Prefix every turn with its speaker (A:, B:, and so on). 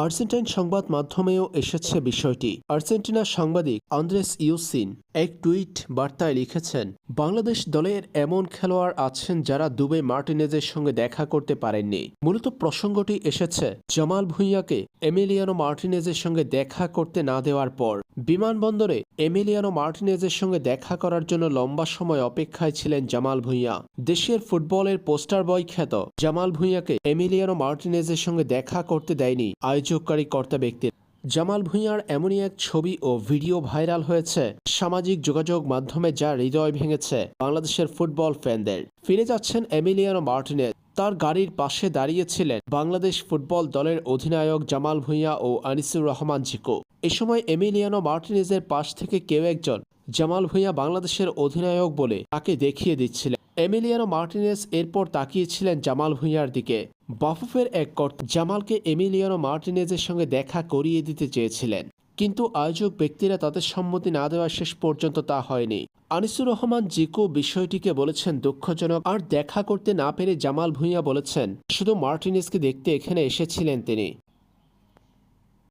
A: Argentine সংবাদ মাধ্যমেও এসেছে বিষয়টি। আর্জেন্টিনার সাংবাদিক আন্দ্রেস ইউসিন এক টুইট বার্তায় লিখেছেন, বাংলাদেশ দলের এমন খেলোয়াড় আছেন যারা দুবে মার্টিনেজের সঙ্গে দেখা করতে পারেননি। মূলত প্রসঙ্গটি এসেছে জামাল ভুঁইয়াকে এমিলিয়ানো মার্টিনেজের সঙ্গে দেখা করতে না দেওয়ার পর। বিমানবন্দরে এমিলিয়ানো মার্টিনেজের সঙ্গে দেখা করার জন্য লম্বা সময় অপেক্ষায় ছিলেন জামাল ভুঁইয়া। দেশের ফুটবলের পোস্টার বয় খ্যাত জামাল ভুঁইয়াকে এমিলিয়ানো মার্টিনেজের সঙ্গে দেখা করতে দেয়নি আয়োজককারী কর্তা ব্যক্তির। জামাল ভুঁইয়ার এমনই এক ছবি ও ভিডিও ভাইরাল হয়েছে সামাজিক যোগাযোগ মাধ্যমে যা হৃদয় ভেঙেছে বাংলাদেশের ফুটবল ফ্যানদের। ফিরে যাচ্ছেন এমিলিয়ানো মার্টিনেজ। তার গাড়ির পাশে দাঁড়িয়েছিলেন বাংলাদেশ ফুটবল দলের অধিনায়ক জামাল ভুঁইয়া ও আনিসুর রহমান জিকো এ সময় এমিলিয়ানো মার্টিনেজের পাশ থেকে কেউ একজন জামাল ভুঁইয়া বাংলাদেশের অধিনায়ক বলে তাকে দেখিয়ে দিচ্ছিলেন। এমিলিয়ানো মার্টিনেস এরপর তাকিয়েছিলেন জামাল ভুঁইয়ার দিকে। বাফুফের এক কর্তা জামালকে এমিলিয়ানো মার্টিনেজের সঙ্গে দেখা করিয়ে দিতে চেয়েছিলেন। কিন্তু আয়োজক ব্যক্তিরা তাদের সম্মতি না দেওয়া শেষ পর্যন্ত তা হয়নি। আনিসুর রহমান জিকো বিষয়টিকে বলেছেন দুঃখজনক আর দেখা করতে না পেরে জামাল ভুঁইয়া বলেছেন, শুধু মার্টিনেজকে দেখতে এখানে এসেছিলেন তিনি।